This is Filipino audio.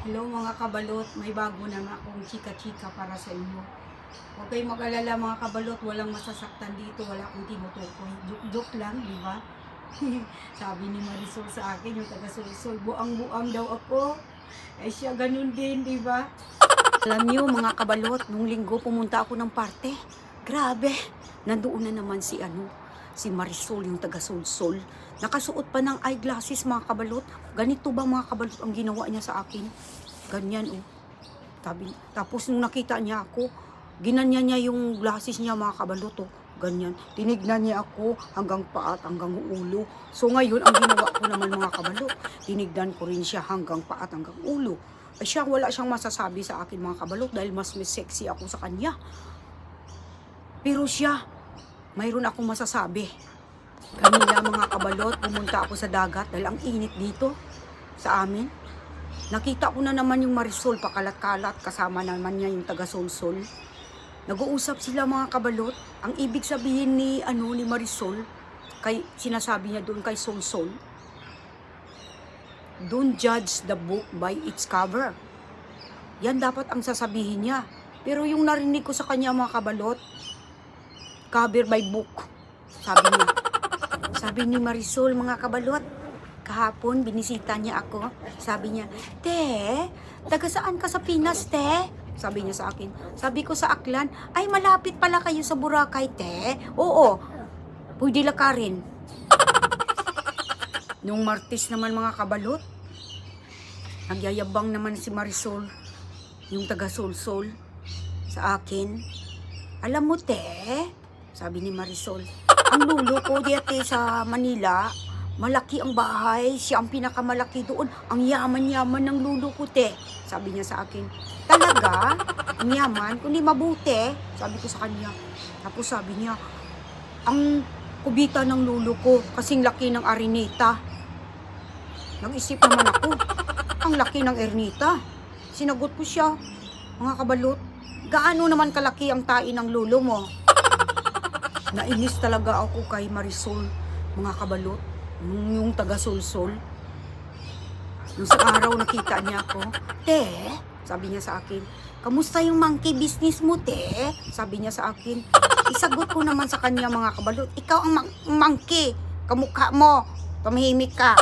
Hello mga kabalot, may bago na akong chika-chika para sa inyo. Huwag kayong mag-alala mga kabalot, walang masasaktan dito, wala akong tinutukoy. Joke-joke lang, di ba? Sabi ni Marisol sa akin, yung taga-Sulisol, buang-buang daw ako. Eh siya ganun din, di ba? Alam niyo mga kabalot, nung linggo pumunta ako ng parte. Grabe, nandoon na naman si ano, si Marisol, yung taga-Sulsol. Nakasuot pa ng eyeglasses mga kabalot. Ganito ba mga kabalot ang ginawa niya sa akin? Ganyan oh. Tabi, tapos nung nakita niya ako, ginanya niya yung glasses niya mga kabalot oh. Ganyan. Tinignan niya ako hanggang paat, hanggang ulo. So ngayon, ang ginawa ko naman mga kabalot, tinignan ko rin siya hanggang paat, hanggang ulo. Ay siya, wala siyang masasabi sa akin mga kabalot dahil mas sexy ako sa kanya. Pero siya, mayroon akong masasabi. Kanina mga kabalot, pumunta ako sa dagat dahil ang init dito sa amin. Nakita ko na naman yung Marisol pakalat-kalat kasama naman niya yung taga Solsol. Nag-uusap sila mga kabalot. Ang ibig sabihin ni ano ni Marisol kay sinasabi niya doon kay Solsol. Don't judge the book by its cover. Yan dapat ang sasabihin niya. Pero yung narinig ko sa kanya mga kabalot, cover by book. Sabi niya. Sabi ni Marisol, mga kabalot, kahapon binisita niya ako. Sabi niya, Te, taga saan ka sa Pinas, te? Sabi niya sa akin. Sabi ko sa Aklan, ay malapit pala kayo sa Boracay, te. Oo, pwede lakarin. Nung Martes naman mga kabalot, nagyayabang naman si Marisol, yung taga Solsol, sa akin. Alam mo, te, sabi ni Marisol, ang lulo ko diyate sa Manila, malaki ang bahay, siya ang pinakamalaki doon. Ang yaman-yaman ng lulo ko, te. Sabi niya sa akin, talaga? Ang yaman? Kundi mabuti? Sabi ko sa kanya. Tapos sabi niya, ang kubita ng lulo ko, kasing laki ng arinita. Nag-isip naman ako, ang laki ng ernita. Sinagot ko siya, mga kabalot, gaano naman kalaki ang tain ng lulo mo? Nainis talaga ako kay Marisol, mga kabalot, yung, yung taga-solsol. Nung sa araw nakita niya ako, Te, sabi niya sa akin, kamusta yung monkey business mo, te? Sabi niya sa akin. Isagot ko naman sa kanya mga kabalot, ikaw ang monkey, kamukha mo, pamahimik ka.